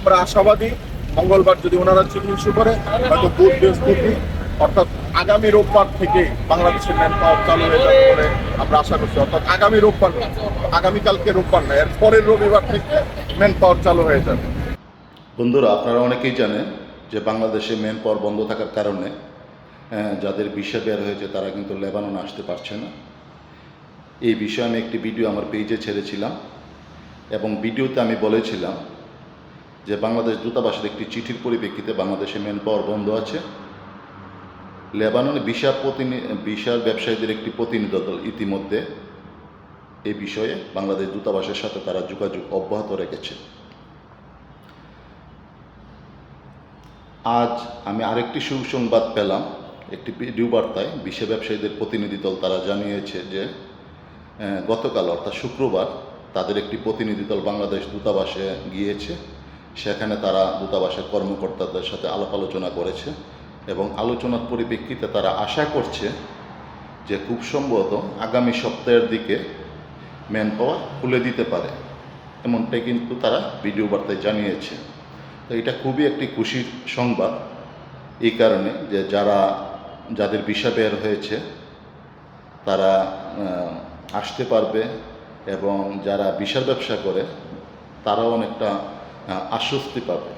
আমরা আশাবাদী মঙ্গলবার যদি ওনারা চিঠি ইস্যু করে হয়তো বুধ বৃহস্পতি অর্থাৎ আগামী রোববার থেকে বাংলাদেশের ম্যান পাওয়ার চালু হয়ে যাবে বলে আমরা আশা করছি। অর্থাৎ আগামী রোববার না, আগামীকালকে রোববার না এর পরের রবিবার থেকে ম্যান পাওয়ার চালু হয়ে যাবে। বন্ধুরা আপনারা অনেকেই জানেন যে বাংলাদেশে মেন পাওয়ার বন্ধ থাকার কারণে আহ, যাদের বিষয় বের হয়েছে তারা কিন্তু লেবানন আসতে পারছে না। এই বিষয়ে আমি একটি ভিডিও আমার পেজে ছেড়েছিলাম এবং ভিডিওতে আমি বলেছিলাম যে বাংলাদেশ দূতাবাসের একটি চিঠির পরিপ্রেক্ষিতে বাংলাদেশে মেন পাওয়ার বন্ধ আছে। লেবাননে ভিসা প্রতিনি ভিসার ব্যবসায়ীদের একটি প্রতিনিধি দল ইতিমধ্যে এই বিষয়ে বাংলাদেশ দূতাবাসের সাথে তারা যোগাযোগ অব্যাহত রেখেছে। আজ আমি আরেকটি সুসংবাদ পেলাম, একটি ভিডিও বার্তায় বিশ্ব ব্যবসায়ীদের প্রতিনিধি দল তারা জানিয়েছে যে গতকাল অর্থাৎ শুক্রবার তাদের একটি প্রতিনিধি দল বাংলাদেশ দূতাবাসে গিয়েছে। সেখানে তারা দূতাবাসের কর্মকর্তাদের সাথে আলাপ আলোচনা করেছে এবং আলোচনার পরিপ্রেক্ষিতে তারা আশা করছে যে খুব সম্ভবত আগামী সপ্তাহের দিকে ম্যান পাওয়ার খুলে দিতে পারে। এমনটাই কিন্তু তারা ভিডিও বার্তায় জানিয়েছে। তো এটা খুবই একটি খুশির সংবাদ এই কারণে যে যারা, যাদের বিষা বের হয়েছে, তারা আসতে পারবে এবং যারা বিশাল ব্যবসা করে, তারাও অনেকটা আশ্বস্তি পাবে।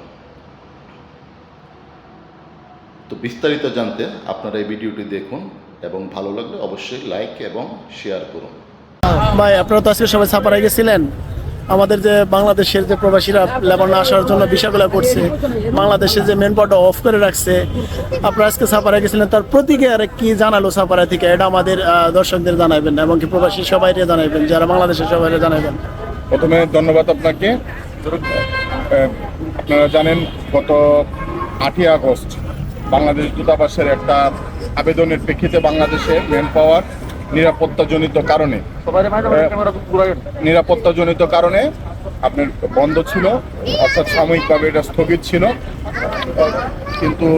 তো বিস্তারিত জানতে আপনারা এই ভিডিওটি দেখুন এবং ভালো লাগলে অবশ্যই লাইক এবং শেয়ার করুন। ভাই আপনারা তো আজকে সবাই ছাপাড়ায় গেছিলেন। আমাদের যে বাংলাদেশের যে প্রবাসীরা লেবাননে আসার জন্য বিষয়গুলো করছে বাংলাদেশের যে মেন পয়েন্টটা অফ করে রাখছে আপনারা আজকে ছাপাড়ায় গেছিলেন। তার প্রতিক্রিয়া কি জানালো ছাপাড়া থেকে? এটা আমাদের দর্শকদের জানাবেন এবং কি প্রবাসী সবাইকে জানাবেন যারা বাংলাদেশের সবাইকে জানাবেন প্রথমে ধন্যবাদ আপনাকে। আপনারা জানেন গত আটই আগস্ট বাংলাদেশ দূতাবাসের একটা আবেদনের প্রেক্ষিতে বাংলাদেশে ম্যান পাওয়ার নিরাপত্তাজনিত কারণে নিরাপত্তাজনিত কারণে আপনার বন্ধ ছিল অর্থাৎ সাময়িকভাবে এটা স্থগিত ছিল। কিন্তু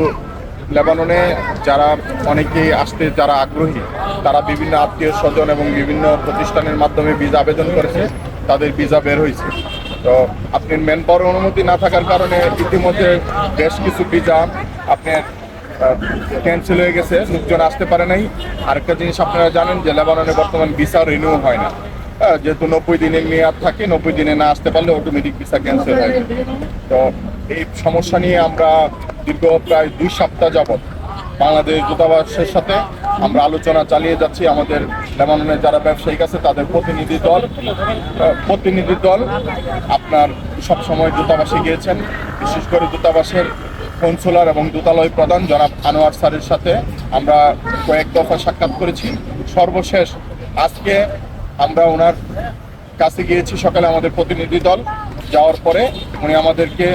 লেবাননে যারা অনেকেই আসতে যারা আগ্রহী তারা বিভিন্ন আত্মীয় স্বজন এবং বিভিন্ন প্রতিষ্ঠানের মাধ্যমে ভিসা আবেদন করেছে তাদের ভিসা বের হয়েছে। তো আপনি ম্যান পাওয়ার অনুমতি না থাকার কারণে ইতিমধ্যে বেশ কিছু ভিসা আপনার ক্যান্সেল হয়ে গেছে, লোকজন আসতে পারে নাই। আরেকটা জিনিস আপনারা জানেন যে লেবাননে বর্তমান ভিসা রিনিউ হয় না। যেহেতু নব্বই দিনের মেয়াদ থাকে, নব্বই দিনে না আসতে পারলে অটোমেটিক ভিসা ক্যান্সেল হয় তো এই সমস্যা নিয়ে আমরা দীর্ঘ প্রায় দুই সপ্তাহ যাবৎ বাংলাদেশ দূতাবাসের সাথে আমরা আলোচনা চালিয়ে যাচ্ছি। আমাদের লেবাননের যারা ব্যবসায়িক আছে, তাদের প্রতিনিধি দল প্রতিনিধি দল আপনার সব সময় দূতাবাসে গিয়েছেন। বিশেষ করে দূতাবাসের কনসুলার এবং দূতালয় প্রধান জনাব আনোয়ার স্যারের সাথে আমরা কয়েক দফা সাক্ষাৎ করেছি। সর্বশেষ আজকে আমরা ওনার কাছে গিয়েছি, সকালে আমাদের প্রতিনিধি দল যাওয়ার পরে উনি আমাদেরকে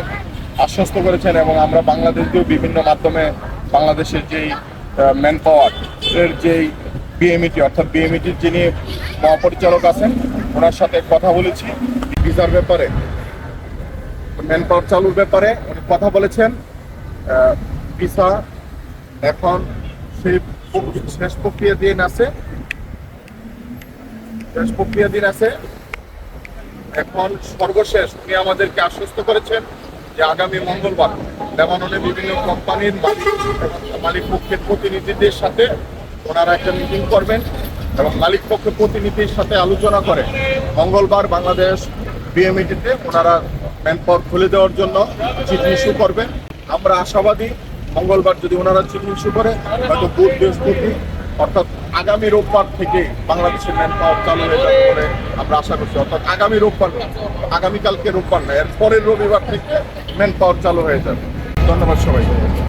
আশ্বস্ত করেছেন এবং আমরা বাংলাদেশকেও বিভিন্ন মাধ্যমে বাংলাদেশের যেই ম্যান পাওয়ার এর যেই বিএমইটি অর্থাৎ বিএমইটির যিনি মহাপরিচালক আছেন, ওনার সাথে কথা বলেছি। ভিসার ব্যাপারে ম্যান পাওয়ার চালুর ব্যাপারে উনি কথা বলেছেন। ভিসা এখন সেই শেষ প্রক্রিয়া দিয়ে আছে। শেষ প্রক্রিয়া দিন আছে। এখন সর্বশেষ উনি আমাদেরকে আশ্বস্ত করেছেন। যে আগামী মঙ্গলবার লেবাননে বিভিন্ন কোম্পানির মালিক পক্ষের প্রতিনিধিদের সাথে ওনারা একটা মিটিং করবেন এবং মালিক পক্ষের প্রতিনিধির সাথে আলোচনা করে মঙ্গলবার বাংলাদেশ বিএমইটিতে ওনারা ম্যান পাওয়ার খুলে দেওয়ার জন্য চিঠি ইস্যু করবেন। আমরা আশাবাদী মঙ্গলবার যদি ওনারা চিঠি ইস্যু করে, হয়তো বুধ বৃহস্পতি অর্থাৎ আগামী রোববার থেকে বাংলাদেশের ম্যান পাওয়ার চালু হয়ে যাবে বলে আমরা আশা করছি। অর্থাৎ আগামী রোববার আগামীকালকে রোববার না, এর পরের রবিবার থেকে ম্যান পাওয়ার চালু হয়ে যাবে। ধন্যবাদ সবাই